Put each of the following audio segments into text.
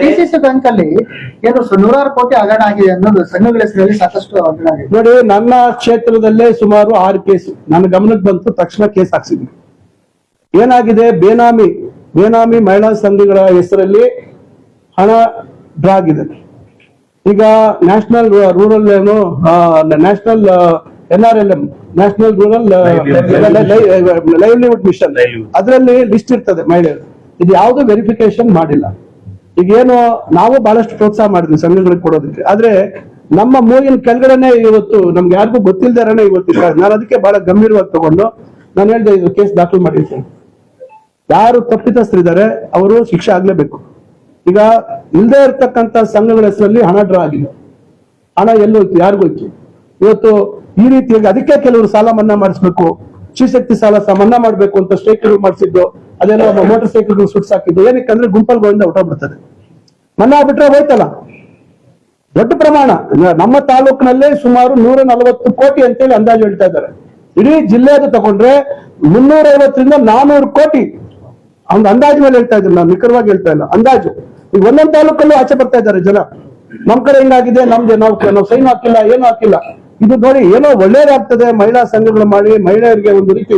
DCC bank ಅಲ್ಲಿ ಏನು ಸ- ನೂರಾರು ಕೋಟಿ ಹಗರಣ ಆಗಿದೆ ಅನ್ನೋದು ಸಂಘಗಳ ಹೆಸರಲ್ಲಿ ಸಾಕಷ್ಟು ಹಗರಣ ಆಗಿದೆ ನೋಡಿ ನನ್ನ ಕ್ಷೇತ್ರದಲ್ಲೇ ಸುಮಾರು ಆರು ಕೇಸ್ ನನ್ನ ಗಮನಕ್ಕೆ ಬಂತು ತಕ್ಷಣ ಕೇಸ್ ಹಾಕ್ಸಿದ್ವಿ ಏನಾಗಿದೆ ಬೇನಾಮಿ ಬೇನಾಮಿ ಮಹಿಳಾ ಸಂಘಗಳ ಹೆಸರಲ್ಲಿ ಹಣ ಡ್ರಾ ಆಗಿದೆ ಈಗ ನ್ಯಾಷನಲ್ ರೂರಲ್ ಏನು national N R L M national rural livelihood mission ಅದರಲ್ಲಿ ಲಿಸ್ಟ್ ಇರ್ತದೆ ಮಹಿಳೆಯರು ಇದು ಯಾವುದು ವೆರಿಫಿಕೇಶನ್ ಮಾಡಿಲ್ಲ. ಈಗ ಏನು, ನಾವು ಬಹಳಷ್ಟು ಪ್ರೋತ್ಸಾಹ ಮಾಡಿದ್ವಿ ಸಂಘಗಳಿಗೆ ಕೊಡೋದಕ್ಕೆ. ಆದ್ರೆ ನಮ್ಮ ಮೂಗಿನ ಕೆಳಗಡೆನೆ ಇವತ್ತು ನಮ್ಗೆ ಯಾರಿಗೂ ಗೊತ್ತಿಲ್ದಾರನೆ ಇವತ್ತು. ನಾನು ಅದಕ್ಕೆ ಬಹಳ ಗಂಭೀರವಾಗಿ ತಗೊಂಡು ನಾನು ಹೇಳಿದೆ ಇದು ಕೇಸ್ ದಾಖಲು ಮಾಡಿರ್ತೇನೆ ಯಾರು ತಪ್ಪಿತಸ್ಥರಿದ್ದಾರೆ, ಅವರು ಶಿಕ್ಷೆ ಆಗ್ಲೇಬೇಕು. ಈಗ ಇಲ್ಲದೆ ಇರ್ತಕ್ಕಂಥ ಸಂಘಗಳ ಹೆಸರಲ್ಲಿ ಹಣ ಡ್ರಾ ಆಗಿಲ್ಲ ಹಣ ಎಲ್ಲೋಯ್ತು ಯಾರಿಗೋಯ್ತು ಇವತ್ತು ಈ ರೀತಿಯಾಗಿ ಅದಕ್ಕೆ ಕೆಲವರು ಸಾಲ ಮನ್ನಾ ಮಾಡಿಸ್ಬೇಕು ಶಿವಶಕ್ತಿ ಸಾಲ ಮನ್ನಾ ಮಾಡಬೇಕು ಅಂತ ಸ್ಟೇಕ್ಗಳು ಮಾಡಿಸಿದ್ದು. ಅದೆಲ್ಲ ಮೋಟರ್ ಸೈಕಲ್ ಸುಟ್ಸಾಕಿದ್ದು ಏನಕ್ಕೆ ಅಂದ್ರೆ ಗುಂಪಲ್ ಗೋವಿಂದ ಹೊಟ್ಟೋಗ್ಬಿಡ್ತದೆ ಮನ್ನಾ ಬಿಟ್ರೆ ಹೋಯ್ತಲ್ಲ. ದೊಡ್ಡ ಪ್ರಮಾಣ. ನಮ್ಮ ತಾಲೂಕಿನಲ್ಲೇ ಸುಮಾರು ನೂರ ನಲವತ್ತು ಕೋಟಿ ಅಂತೇಳಿ ಅಂದಾಜು ಹೇಳ್ತಾ ಇದ್ದಾರೆ. ಇಡೀ ಜಿಲ್ಲೆದು ತಗೊಂಡ್ರೆ ಮುನ್ನೂರ ಐವತ್ತರಿಂದ ನಾನೂರು ಕೋಟಿ. ಅವ್ನ ಅಂದಾಜು ಮೇಲೆ ಹೇಳ್ತಾ ಇದ್ದೀನಿ ನಾನು ನಿಖರವಾಗಿ ಹೇಳ್ತಾ ಇಲ್ಲ. ಅಂದಾಜು. ಈಗ ಒಂದೊಂದು ತಾಲೂಕಲ್ಲೂ ಆಚೆ ಬರ್ತಾ ಇದ್ದಾರೆ ಜನ. ನಮ್ ಕಡೆ ಹಿಂಗಾಗಿದೆ? ನಮ್ದು ನಾವು ನಾವು ಸೈನ್ ಹಾಕಿಲ್ಲ, ಏನು ಹಾಕಿಲ್ಲ. ಇದು ನೋಡಿ, ಏನೋ ಒಳ್ಳೇದಾಗ್ತದೆ. ಮಹಿಳಾ ಸಂಘಗಳು ಮಾಡಿ ಮಹಿಳೆಯರಿಗೆ ಒಂದು ರೀತಿ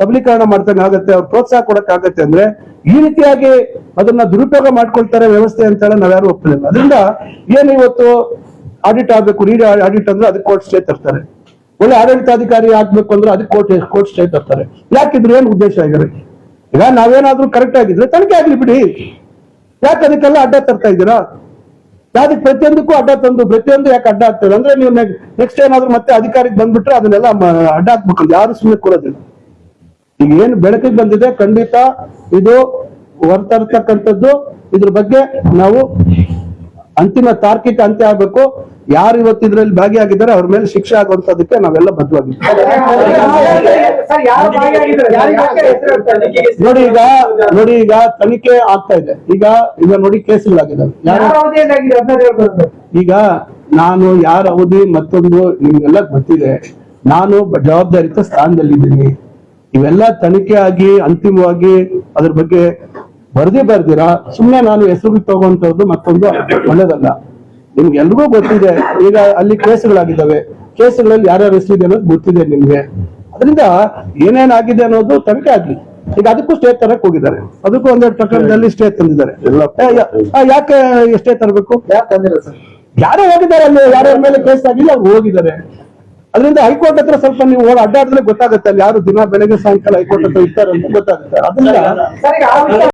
ಸಬಲೀಕರಣ ಮಾಡ್ದಂಗೆ ಆಗತ್ತೆ, ಅವ್ರು ಪ್ರೋತ್ಸಾಹ ಕೊಡಕ್ ಆಗತ್ತೆ ಅಂದ್ರೆ ಈ ರೀತಿಯಾಗಿ ಅದನ್ನ ದುರುಪಯೋಗ ಮಾಡ್ಕೊಳ್ತಾರೆ ವ್ಯವಸ್ಥೆ ಅಂತ ಹೇಳಿ ನಾವ್ಯಾರು ಒಪ್ಪಲಿಲ್ಲ ಅದರಿಂದ ಏನು ಇವತ್ತು ಆಡಿಟ್ ಆಗ್ಬೇಕು ರೀ ಆಡಿಟ್ ಅಂದ್ರೆ ಅದಕ್ಕೆ ಕೋರ್ಟ್ ಸ್ಟೇ ತರ್ತಾರೆ. ಒಳ್ಳೆ ಆಡಳಿತಾಧಿಕಾರಿ ಆಗ್ಬೇಕು ಅಂದ್ರೆ ಅದಕ್ಕೆ ಕೋರ್ಟ್ ಕೋರ್ಟ್ ಸ್ಟೇ ತರ್ತಾರೆ. ಯಾಕಿದ್ರೆ ಏನ್ ಉದ್ದೇಶ ಆಗಿದೆ ಈಗ ನಾವೇನಾದ್ರೂ ಕರೆಕ್ಟ್ ಆಗಿದ್ರೆ ತನಿಖೆ ಆಗ್ಲಿ ಬಿಡಿ. ಯಾಕೆ ಅದಕ್ಕೆಲ್ಲ ಅಡ್ಡ ತರ್ತಾ ಇದ್ದೀರಾ? ಯಾವ್ದಕ್ಕೆ ಪ್ರತಿಯೊಂದಕ್ಕೂ ಅಡ್ಡ ತಂದು, ಪ್ರತಿಯೊಂದು ಯಾಕೆ ಅಡ್ಡ ಆಗ್ತದೆ ಅಂದ್ರೆ ನೀವು ನೆಕ್ಸ್ಟ್ ಏನಾದ್ರೂ ಮತ್ತೆ ಅಧಿಕಾರಿಗೆ ಬಂದ್ಬಿಟ್ರೆ ಅದನ್ನೆಲ್ಲ ಅಡ್ಡ ಹಾಕ್ಬೇಕು ಯಾರು ಸುಮ್ಮನೆ ಕೊಡೋದಿಲ್ಲ. ಈಗ ಏನು ಬೆಳಕಿಗೆ ಬಂದಿದೆ, ಖಂಡಿತ ಇದು ಹೊರತರ್ತಕ್ಕಂಥದ್ದು. ಇದ್ರ ಬಗ್ಗೆ ನಾವು ಅಂತಿಮ ತಾರ್ಕಿಕ ಅಂತ್ಯ ಆಗ್ಬೇಕು. ಯಾರು ಇವತ್ತು ಇದ್ರಲ್ಲಿ ಭಾಗಿಯಾಗಿದ್ದಾರೆ, ಅವ್ರ ಮೇಲೆ ಶಿಕ್ಷೆ ಆಗುವಂತದಕ್ಕೆ ನಾವೆಲ್ಲ ಬದ್ಧವಾಗಿದ್ದೀವಿ? ನೋಡಿ ಈಗ ನೋಡಿ ಈಗ ತನಿಖೆ ಆಗ್ತಾ ಇದೆ. ಈಗ ಈಗ ನೋಡಿ ಕೇಸುಗಳಾಗಿದ್ದಾವೆ. ಈಗ ನಾನು, ಯಾರ ಅವಧಿ ಮತ್ತೊಂದು ನಿಮ್ಗೆಲ್ಲ ಗೊತ್ತಿದೆ. ನಾನು ಜವಾಬ್ದಾರಿತ ಸ್ಥಾನದಲ್ಲಿದ್ದೀನಿ. ಇವೆಲ್ಲ ತನಿಖೆ ಆಗಿ ಅಂತಿಮವಾಗಿ ಅದ್ರ ಬಗ್ಗೆ ವರದಿ ಬರ್ದಿರಾ? ಸುಮ್ಮನೆ ನಾನು ಹೆಸರು ತಗೊಂತದ್ದು ಮತ್ತೊಂದು ಒಳ್ಳೇದಲ್ಲ. ನಿಮ್ಗೆ ಎಲ್ರಿಗೂ ಗೊತ್ತಿದೆ ಈಗ ಅಲ್ಲಿ ಕೇಸ್ಗಳಾಗಿದ್ದಾವೆ. ಕೇಸ್ಗಳಲ್ಲಿ ಯಾರ್ಯಾರು ಹೆಸರಿದೆ ಅನ್ನೋದು ಗೊತ್ತಿದೆ ನಿಮ್ಗೆ. ಅದರಿಂದ ಏನೇನಾಗಿದೆ ಅನ್ನೋದು ತನಿಖೆ ಆಗ್ಲಿ. ಈಗ ಅದಕ್ಕೂ ಸ್ಟೇ ತರಕ್ ಹೋಗಿದ್ದಾರೆ. ಅದಕ್ಕೂ ಒಂದೆರಡು ಪ್ರಕರಣದಲ್ಲಿ ಸ್ಟೇ ತಂದಿದ್ದಾರೆ. ಯಾಕೆ ಸ್ಟೇ ತರಬೇಕು? ಯಾಕೆ ತಂದಿಲ್ಲ ಸರ್? ಯಾರೋ ಹೋಗಿದ್ದಾರೆ ಅಲ್ಲಿ ಯಾರ್ಯಾರ ಮೇಲೆ ಕೇಸ್ ಆಗಿಲ್ಲ ಅವ್ರು ಹೋಗಿದ್ದಾರೆ. ಅದರಿಂದ ಹೈಕೋರ್ಟ್ ಹತ್ರ ಸ್ವಲ್ಪ ನೀವು ಅಡ್ಡಾಡಿದ್ರೆ ಗೊತ್ತಾಗುತ್ತೆ ಅಲ್ಲಿ ಯಾರು ದಿನ, ಬೆಳಗ್ಗೆ, ಸಾಯಂಕಾಲ ಹೈಕೋರ್ಟ್ ಹತ್ರ ಇರ್ತಾರೆ ಅಂತ ಗೊತ್ತಾಗುತ್ತೆ. ಅದನ್ನ